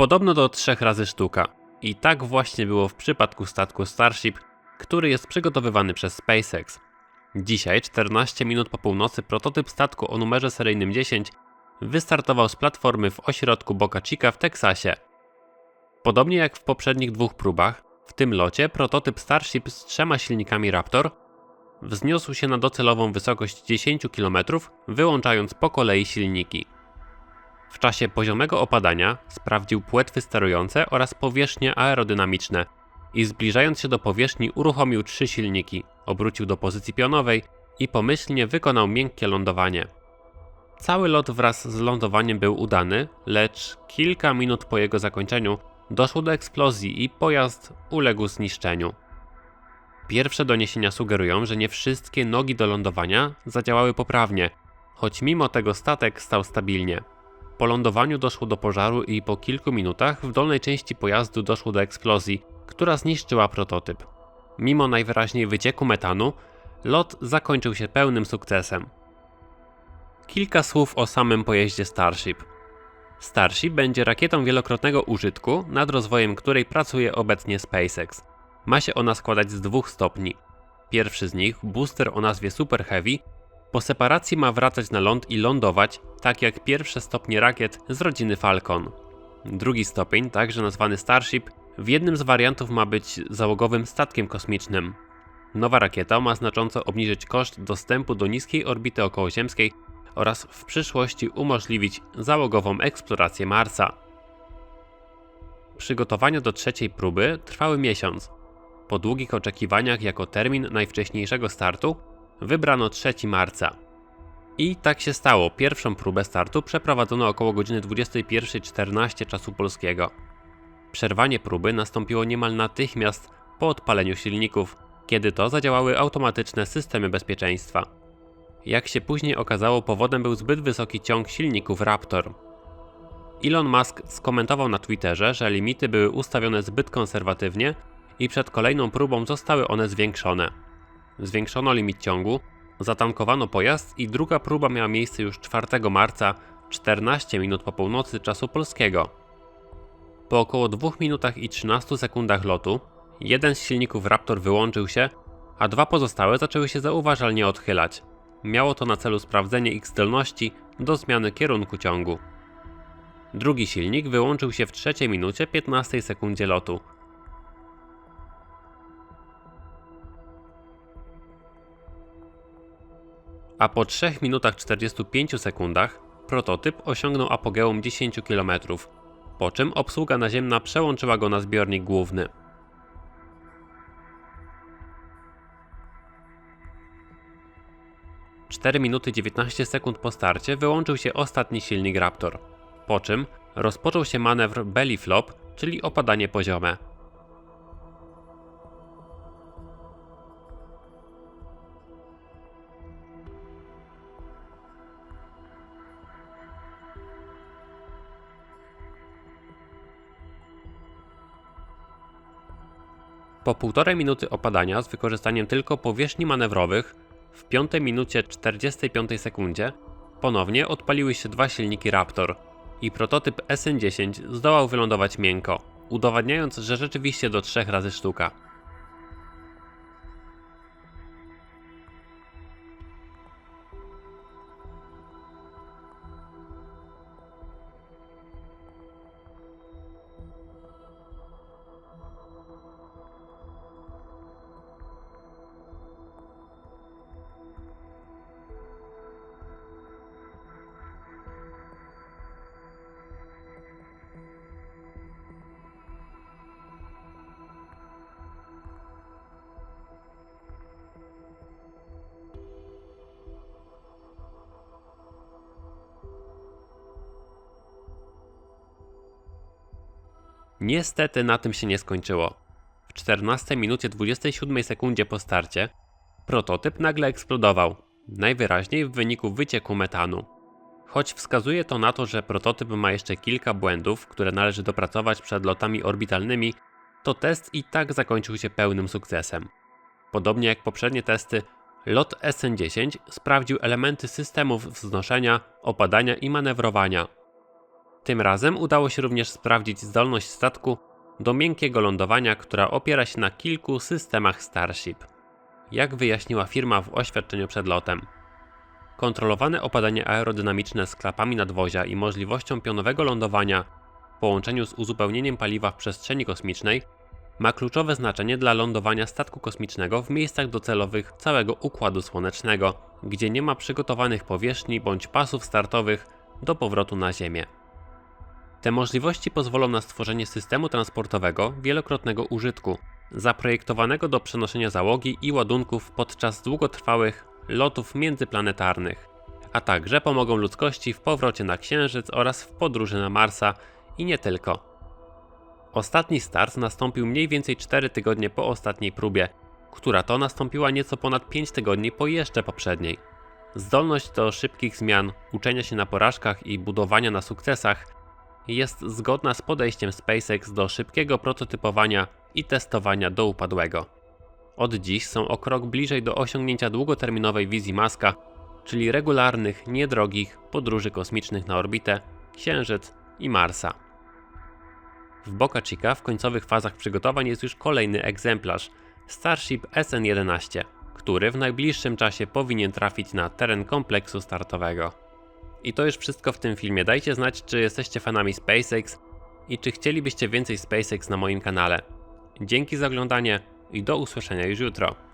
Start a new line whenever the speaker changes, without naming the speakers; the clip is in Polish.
Podobno do trzech razy sztuka. I tak właśnie było w przypadku statku Starship, który jest przygotowywany przez SpaceX. Dzisiaj, 14 minut po północy, prototyp statku o numerze seryjnym 10 wystartował z platformy w ośrodku Boca Chica w Teksasie. Podobnie jak w poprzednich dwóch próbach, w tym locie prototyp Starship z trzema silnikami Raptor wzniósł się na docelową wysokość 10 km, wyłączając po kolei silniki. W czasie poziomego opadania sprawdził płetwy sterujące oraz powierzchnie aerodynamiczne i zbliżając się do powierzchni uruchomił trzy silniki, obrócił do pozycji pionowej i pomyślnie wykonał miękkie lądowanie. Cały lot wraz z lądowaniem był udany, lecz kilka minut po jego zakończeniu doszło do eksplozji i pojazd uległ zniszczeniu. Pierwsze doniesienia sugerują, że nie wszystkie nogi do lądowania zadziałały poprawnie, choć mimo tego statek stał stabilnie. Po lądowaniu doszło do pożaru i po kilku minutach w dolnej części pojazdu doszło do eksplozji, która zniszczyła prototyp. Mimo najwyraźniej wycieku metanu, lot zakończył się pełnym sukcesem. Kilka słów o samym pojeździe Starship. Starship będzie rakietą wielokrotnego użytku, nad rozwojem której pracuje obecnie SpaceX. Ma się ona składać z dwóch stopni. Pierwszy z nich, booster o nazwie Super Heavy, po separacji ma wracać na ląd i lądować, tak jak pierwsze stopnie rakiet z rodziny Falcon. Drugi stopień, także nazwany Starship, w jednym z wariantów ma być załogowym statkiem kosmicznym. Nowa rakieta ma znacząco obniżyć koszt dostępu do niskiej orbity okołoziemskiej oraz w przyszłości umożliwić załogową eksplorację Marsa. Przygotowania do trzeciej próby trwały miesiąc. Po długich oczekiwaniach jako termin najwcześniejszego startu wybrano 3 marca. I tak się stało. Pierwszą próbę startu przeprowadzono około godziny 21.14 czasu polskiego. Przerwanie próby nastąpiło niemal natychmiast po odpaleniu silników, kiedy to zadziałały automatyczne systemy bezpieczeństwa. Jak się później okazało, powodem był zbyt wysoki ciąg silników Raptor. Elon Musk skomentował na Twitterze, że limity były ustawione zbyt konserwatywnie i przed kolejną próbą zostały one zwiększone. Zwiększono limit ciągu, zatankowano pojazd i druga próba miała miejsce już 4 marca, 14 minut po północy czasu polskiego. Po około 2 minutach i 13 sekundach lotu, jeden z silników Raptor wyłączył się, a dwa pozostałe zaczęły się zauważalnie odchylać. Miało to na celu sprawdzenie ich zdolności do zmiany kierunku ciągu. Drugi silnik wyłączył się w trzeciej minucie 15 sekundzie lotu. A po 3 minutach 45 sekundach prototyp osiągnął apogeum 10 km, po czym obsługa naziemna przełączyła go na zbiornik główny. Cztery minuty 19 sekund po starcie wyłączył się ostatni silnik Raptor, po czym rozpoczął się manewr belly flop, czyli opadanie poziome. Po półtorej minuty opadania z wykorzystaniem tylko powierzchni manewrowych, w 5 minucie 45 sekundzie ponownie odpaliły się dwa silniki Raptor i prototyp SN10 zdołał wylądować miękko, udowadniając, że rzeczywiście do trzech razy sztuka. Niestety na tym się nie skończyło. W 14 minucie 27 sekundzie po starcie prototyp nagle eksplodował, najwyraźniej w wyniku wycieku metanu. Choć wskazuje to na to, że prototyp ma jeszcze kilka błędów, które należy dopracować przed lotami orbitalnymi, to test i tak zakończył się pełnym sukcesem. Podobnie jak poprzednie testy, lot SN-10 sprawdził elementy systemów wznoszenia, opadania i manewrowania. Tym razem udało się również sprawdzić zdolność statku do miękkiego lądowania, która opiera się na kilku systemach Starship. Jak wyjaśniła firma w oświadczeniu przed lotem. Kontrolowane opadanie aerodynamiczne z klapami nadwozia i możliwością pionowego lądowania w połączeniu z uzupełnieniem paliwa w przestrzeni kosmicznej ma kluczowe znaczenie dla lądowania statku kosmicznego w miejscach docelowych całego układu słonecznego, gdzie nie ma przygotowanych powierzchni bądź pasów startowych do powrotu na Ziemię. Te możliwości pozwolą na stworzenie systemu transportowego wielokrotnego użytku, zaprojektowanego do przenoszenia załogi i ładunków podczas długotrwałych lotów międzyplanetarnych, a także pomogą ludzkości w powrocie na Księżyc oraz w podróży na Marsa i nie tylko. Ostatni start nastąpił mniej więcej 4 tygodnie po ostatniej próbie, która to nastąpiła nieco ponad 5 tygodni po jeszcze poprzedniej. Zdolność do szybkich zmian, uczenia się na porażkach i budowania na sukcesach jest zgodna z podejściem SpaceX do szybkiego prototypowania i testowania do upadłego. Od dziś są o krok bliżej do osiągnięcia długoterminowej wizji Maska, czyli regularnych, niedrogich podróży kosmicznych na orbitę, Księżyc i Marsa. W Boca Chica w końcowych fazach przygotowań jest już kolejny egzemplarz Starship SN-11, który w najbliższym czasie powinien trafić na teren kompleksu startowego. I to już wszystko w tym filmie. Dajcie znać, czy jesteście fanami SpaceX i czy chcielibyście więcej SpaceX na moim kanale. Dzięki za oglądanie i do usłyszenia już jutro.